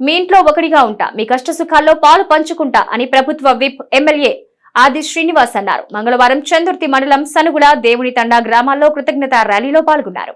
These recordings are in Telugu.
మీ ఇంట్లో ఒకటిగా ఉంటా మీ కష్ట సుఖాల్లో పాలు పంచుకుంటా అని ప్రభుత్వ విప్ ఎమ్మెల్యే ఆది శ్రీనివాస్ అన్నారు. మంగళవారం చందుర్తి మండలం సనుగుల దేవుని తండా గ్రామాల్లో కృతజ్ఞత ర్యాలీలో పాల్గొన్నారు.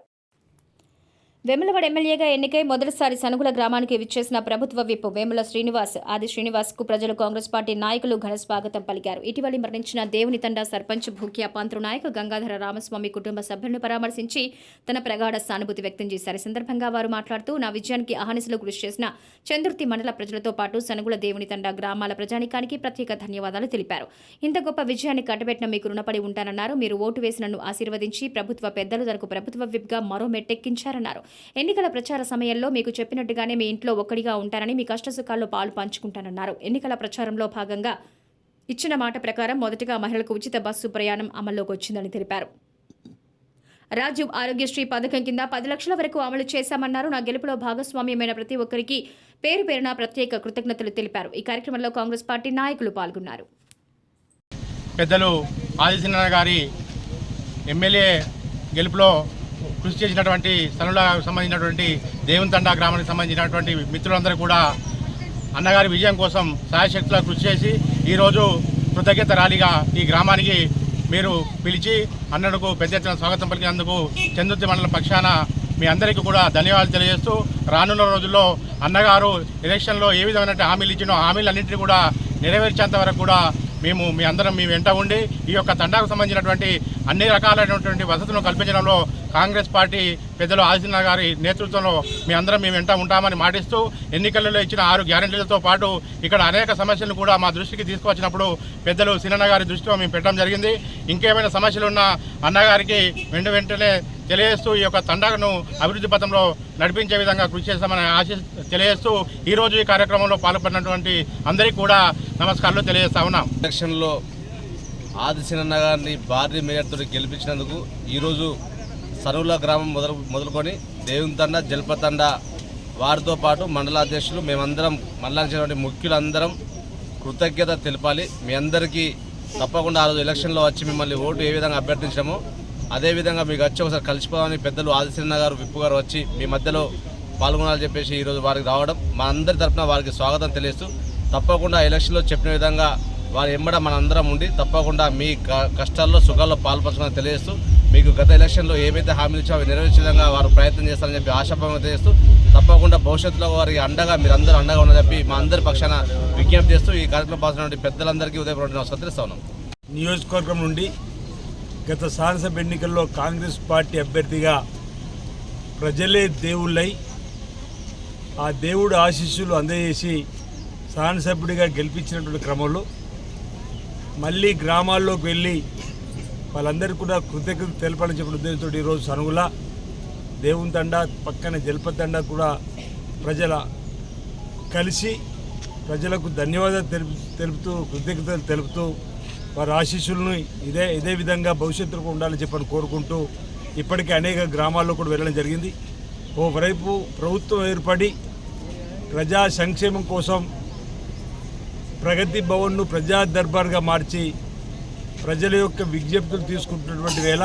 వేములవాడ ఎమ్మెల్యేగా ఎన్నికై మొదటిసారి సనుగుల గ్రామానికి విచ్చేసిన ప్రభుత్వ విప్ వేముల శ్రీనివాస్ ఆది శ్రీనివాస్కు ప్రజలు కాంగ్రెస్ పార్టీ నాయకులు ఘన స్వాగతం పలికారు. ఇటీవలి మరణించిన దేవుని తండా సర్పంచ్ భూక్యా పంత్రు నాయక్ గంగాధర రామస్వామి కుటుంబ సభ్యులను పరామర్శించి తన ప్రగాఢ సానుభూతి వ్యక్తం చేశారు. ఈ సందర్భంగా వారు మాట్లాడుతూ నా విజయానికి అహనిశలు కృషి చేసిన చందుర్తి మండల ప్రజలతో పాటు సనుగుల దేవుని తండా గ్రామాల ప్రజానికానికి ప్రత్యేక ధన్యవాదాలు తెలిపారు. ఇంత గొప్ప విజయాన్ని కట్టబెట్టిన మీకు రుణపడి ఉంటానన్నారు. మీరు ఓటు వేసి నన్ను ఆశీర్వదించి ప్రభుత్వ పెద్దలు తనకు ప్రభుత్వ విప్గా మరో మెట్టెక్కించారన్నారు. ఎన్నికల ప్రచార సమయంలో మీకు చెప్పినట్టుగానే మీ ఇంట్లో ఒక్కడిగా ఉంటానని మీ కష్టసుఖాల్లో పాలు పంచుకుంటానన్నారు. ఎన్నికల ప్రచారంలో భాగంగా ఇచ్చిన మాట ప్రకారం మొదటగా మహిళలకు ఉచిత బస్సు ప్రయాణం అమల్లోకి వచ్చిందని తెలిపారు. రాజీవ్ ఆరోగ్యశ్రీ పథకం కింద పది లక్షల వరకు అమలు చేశామన్నారు. నా గెలుపులో భాగస్వామ్యమైన ప్రతి ఒక్కరికి పేరు పేరున ప్రత్యేక కృతజ్ఞతలు తెలిపారు. ఈ కార్యక్రమంలో కాంగ్రెస్ పార్టీ నాయకులు పాల్గొన్నారు. పెద్దలు ఆదిత్యనారాయణ గారి ఎమ్మెల్యే గెలుపులో కృషి చేసినటువంటి స్థలంలో సంబంధించినటువంటి దేవునితండా గ్రామానికి సంబంధించినటువంటి మిత్రులందరూ కూడా అన్నగారి విజయం కోసం సాయశక్తులా కృషి చేసి ఈరోజు కృతజ్ఞత ర్యాలీగా ఈ గ్రామానికి మీరు పిలిచి అన్నకు పెద్ద ఎత్తున స్వాగతం పలికినందుకు చందుర్తి మండలం పక్షాన మీ అందరికీ కూడా ధన్యవాదాలు తెలియజేస్తూ రానున్న రోజుల్లో అన్నగారు ఎలక్షన్లో ఏ విధమైన హామీలు ఇచ్చినో హామీలన్నింటినీ కూడా నెరవేర్చేంత వరకు కూడా మేము మీ అందరం మీ వెంట ఉండి ఈ యొక్క తండాకు సంబంధించినటువంటి అన్ని రకాలైనటువంటి వసతులను కల్పించడంలో కాంగ్రెస్ పార్టీ పెద్దలు ఆదిత్యనాథ్ గారి నేతృత్వంలో మీ అందరం మేము వెంట ఉంటామని మాటిస్తూ ఎన్నికలలో ఇచ్చిన ఆరు గ్యారెంటీలతో పాటు ఇక్కడ అనేక సమస్యలను కూడా మా దృష్టికి తీసుకువచ్చినప్పుడు పెద్దలు సినన్న గారి దృష్టిలో మేము పెట్టడం జరిగింది. ఇంకేమైనా సమస్యలు ఉన్నా అన్నగారికి వెంట వెంటనే తెలియజేస్తూ ఈ యొక్క తండాను అభివృద్ధి పథంలో నడిపించే విధంగా కృషి చేస్తామని ఆశ తెలియజేస్తూ ఈరోజు ఈ కార్యక్రమంలో పాల్పడినటువంటి అందరికీ కూడా నమస్కారాలు తెలియజేస్తా ఉన్నాం. ఎలక్షన్లో ఆదిశనన్న గారిని భారీ మేయర్తో గెలిపించినందుకు ఈరోజు సరువుల గ్రామం మొదలు మొదలుకొని దేవునితండ జలపతండ వారితో పాటు మండలాధ్యక్షులు మేమందరం మండలానికి ముఖ్యులందరం కృతజ్ఞత తెలపాలి. మీ అందరికీ తప్పకుండా ఆ రోజు ఎలక్షన్లో వచ్చి మిమ్మల్ని ఓటు ఏ విధంగా అభ్యర్థించామో అదేవిధంగా మీకు వచ్చి ఒకసారి కలిసిపోవాలని పెద్దలు ఆదిశన్న గారు విప్పు గారు వచ్చి మీ మధ్యలో పాల్గొనాలని చెప్పేసి ఈరోజు వారికి రావడం మా అందరి తరఫున వారికి స్వాగతం తెలియస్తూ తప్పకుండా ఎలక్షన్లో చెప్పిన విధంగా వారి ఎంబడ మనందరం ఉండి తప్పకుండా మీ క- కష్టాల్లో సుఖాల్లో పాల్పంచుకోవాలని తెలియజేస్తూ మీకు గత ఎలక్షన్లో ఏవైతే హామీలు ఇచ్చో అవి నెరవేర్చే విధంగా వారు ప్రయత్నం చేస్తారని చెప్పి ఆశాభావం చేస్తూ తప్పకుండా భవిష్యత్తులో వారికి అండగా మీరందరూ అండగా ఉన్నారని చెప్పి మా అందరి పక్షాన విజ్ఞప్తి చేస్తూ ఈ కార్యక్రమం పాల్గొన్న పెద్దలందరికీ ఉదయపూర్వక నమస్కారం తెలుస్తా ఉన్నాం. నియోజకవర్గం నుండి గత శాసనసభ ఎన్నికల్లో కాంగ్రెస్ పార్టీ అభ్యర్థిగా ప్రజలే దేవుళ్ళై ఆ దేవుడు ఆశీస్సులు అందజేసి శాసనసభ్యుడిగా గెలిపించినటువంటి క్రమంలో మళ్ళీ గ్రామాల్లోకి వెళ్ళి వాళ్ళందరికీ కూడా కృతజ్ఞత తెలపాలని చెప్పిన ఉద్దేశంతో ఈరోజు సనుగుల దేవుని తండ పక్కన జలపతండ కూడా ప్రజల కలిసి ప్రజలకు ధన్యవాదాలు తెలుపు తెలుపుతూ కృతజ్ఞతలు తెలుపుతూ వారి ఆశీస్సులను ఇదే ఇదే విధంగా భవిష్యత్తులో ఉండాలని చెప్పని కోరుకుంటూ ఇప్పటికే అనేక గ్రామాల్లో కూడా వెళ్ళడం జరిగింది. ఓవైపు ప్రభుత్వం ఏర్పడి ప్రజా సంక్షేమం కోసం ప్రగతి భవన్ను ప్రజా దర్బార్గా మార్చి ప్రజల యొక్క విజ్ఞప్తులు తీసుకుంటున్నటువంటి వేళ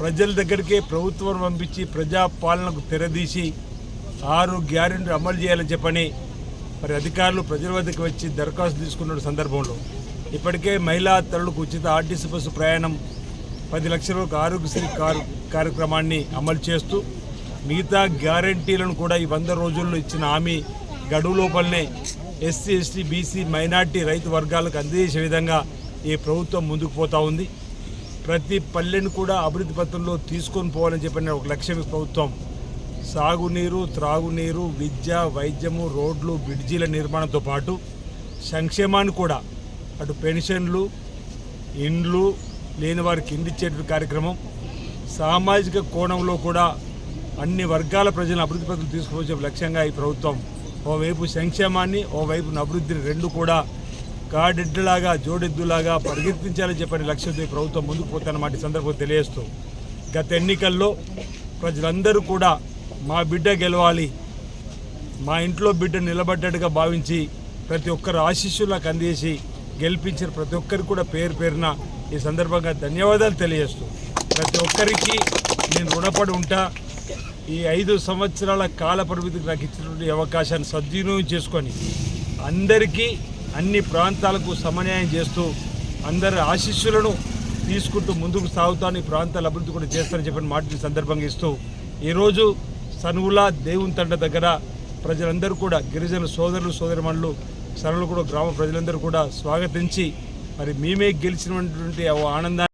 ప్రజల దగ్గరికే ప్రభుత్వం పంపించి ప్రజాపాలనకు తెరదీసి ఆరు గ్యారెంటీ అమలు చేయాలని చెప్పని మరి అధికారులు ప్రజల వద్దకు వచ్చి దరఖాస్తు తీసుకున్న సందర్భంలో ఇప్పటికే మహిళా తల్లులకు ఉచిత ఆర్టీసీ బస్సు ప్రయాణం పది లక్షల వరకు ఆరోగ్యశ్రీ కారు కార్యక్రమాన్ని అమలు చేస్తూ మిగతా గ్యారంటీలను కూడా ఈ వంద రోజుల్లో ఇచ్చిన హామీ గడువు లోపలనే ఎస్సీ ఎస్టీ బీసీ మైనార్టీ రైతు వర్గాలకు అందజేసే విధంగా ఈ ప్రభుత్వం ముందుకు పోతా ఉంది. ప్రతి పల్లెను కూడా అభివృద్ధి పత్రంలో తీసుకొని పోవాలని చెప్పిన ఒక లక్ష్యం ఈ ప్రభుత్వం. సాగునీరు త్రాగునీరు విద్య వైద్యము రోడ్లు బ్రిడ్జీల నిర్మాణంతో పాటు సంక్షేమాన్ని కూడా అటు పెన్షన్లు ఇండ్లు లేని వారికి ఇండిచ్చేటువంటి కార్యక్రమం సామాజిక కోణంలో కూడా అన్ని వర్గాల ప్రజలను అభివృద్ధి పథకం తీసుకువచ్చే లక్ష్యంగా ఈ ప్రభుత్వం. ఓవైపు సంక్షేమాన్ని ఓవైపు అభివృద్ధిని రెండు కూడా కాడెడ్డులాగా జోడెద్దులాగా పరిగెత్తించాలని చెప్పని లక్ష్యంతో ఈ ప్రభుత్వం ముందుకు పోతానన్నమాట ఈ సందర్భంగా తెలియజేస్తూ. గత ఎన్నికల్లో ప్రజలందరూ కూడా మా బిడ్డ గెలవాలి మా ఇంట్లో బిడ్డ నిలబడ్డట్టుగా భావించి ప్రతి ఒక్కరు ఆశీస్సులకు నాకు అందేసి గెలిపించిన ప్రతి ఒక్కరికి కూడా పేరు పేరున ఈ సందర్భంగా ధన్యవాదాలు తెలియజేస్తూ. ప్రతి ఒక్కరికి నేను రుణపడి ఉంటా ఈ ఐదు సంవత్సరాల కాల పరిమితికి నాకు ఇచ్చినటువంటి అవకాశాన్ని సద్వినియోగం చేసుకొని అందరికీ అన్ని ప్రాంతాలకు సమన్యాయం చేస్తూ అందరి ఆశీస్సులను తీసుకుంటూ ముందుకు సాగుతాను. ఈ ప్రాంతాల అభివృద్ధి కూడా చేస్తారని చెప్పిన మాట సందర్భంగా ఇస్తూ ఈరోజు సనువుల దేవుని తండ దగ్గర ప్రజలందరూ కూడా గిరిజన సోదరులు సోదరిమణులు సనులు కూడా గ్రామ ప్రజలందరూ కూడా స్వాగతించి మరి మేమే గెలిచినటువంటి ఆనందాన్ని